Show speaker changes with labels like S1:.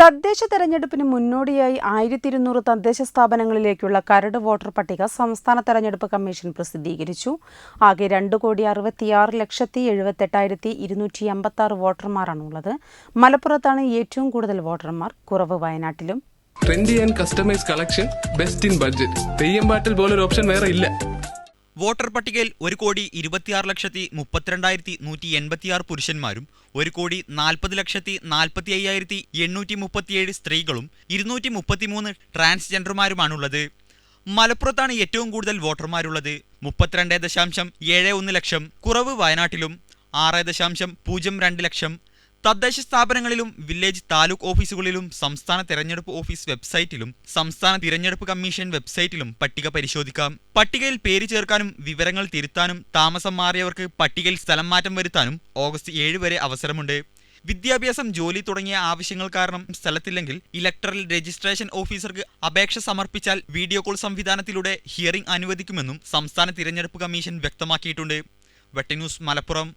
S1: തദ്ദേശ തെരഞ്ഞെടുപ്പിന് മുന്നോടിയായി ആയിരത്തി ഇരുന്നൂറ് തദ്ദേശ സ്ഥാപനങ്ങളിലേക്കുള്ള കരട് വോട്ടർ പട്ടിക സംസ്ഥാന തെരഞ്ഞെടുപ്പ് കമ്മീഷൻ പ്രസിദ്ധീകരിച്ചു. ആകെ രണ്ട് കോടി അറുപത്തിയാറ് ലക്ഷത്തി എഴുപത്തെട്ടായിരത്തി ഇരുന്നൂറ്റി അമ്പത്തി ആറ് വോട്ടർമാരാണുള്ളത്. മലപ്പുറത്താണ് ഏറ്റവും കൂടുതൽ വോട്ടർമാർ. കുറവ് വയനാട്ടിലും.
S2: Trendy and customise collection best in budget Theyyam പാട്ടിൽ പോലൊരു ഓപ്ഷൻ വേറെ ഇല്ല.
S3: വോട്ടർ പട്ടികയിൽ ഒരു കോടി ഇരുപത്തിയാറ് ലക്ഷത്തി മുപ്പത്തിരണ്ടായിരത്തി നൂറ്റി എൺപത്തിയാറ് പുരുഷന്മാരും ഒരു കോടി നാൽപ്പത് ലക്ഷത്തി നാൽപ്പത്തി അയ്യായിരത്തി എണ്ണൂറ്റി മുപ്പത്തിയേഴ് സ്ത്രീകളും ഇരുന്നൂറ്റി മുപ്പത്തിമൂന്ന് ട്രാൻസ്ജെൻഡർമാരുമാണുള്ളത്. മലപ്പുറത്താണ് ഏറ്റവും കൂടുതൽ വോട്ടർമാരുള്ളത്. മുപ്പത്തിരണ്ട് ദശാംശം ഏഴ് ഒന്ന് ലക്ഷം കുറവ് വയനാട്ടിലും ആറ് ദശാംശം പൂജ്യം രണ്ട് ലക്ഷം തദ്ദേശ സ്ഥാപനങ്ങളിലും വില്ലേജ് താലൂക്ക് ഓഫീസുകളിലും സംസ്ഥാന തിരഞ്ഞെടുപ്പ് ഓഫീസ് വെബ്സൈറ്റിലും സംസ്ഥാന തിരഞ്ഞെടുപ്പ് കമ്മീഷൻ വെബ്സൈറ്റിലും പട്ടിക പരിശോധിക്കാം. പട്ടികയിൽ പേര് ചേർക്കാനും വിവരങ്ങൾ തിരുത്താനും താമസം മാറിയവർക്ക് പട്ടികയിൽ സ്ഥലം മാറ്റം വരുത്താനും ഓഗസ്റ്റ് ഏഴ് വരെ അവസരമുണ്ട്. വിദ്യാഭ്യാസം ജോലി തുടങ്ങിയ ആവശ്യങ്ങൾ കാരണം സ്ഥലത്തില്ലെങ്കിൽ ഇലക്ടറൽ രജിസ്ട്രേഷൻ ഓഫീസർക്ക് അപേക്ഷ സമർപ്പിച്ചാൽ വീഡിയോ കോൾ സംവിധാനത്തിലൂടെ ഹിയറിംഗ് അനുവദിക്കുമെന്നും സംസ്ഥാന തിരഞ്ഞെടുപ്പ് കമ്മീഷൻ വ്യക്തമാക്കിയിട്ടുണ്ട്. വെട്ടന്യൂസ് മലപ്പുറം.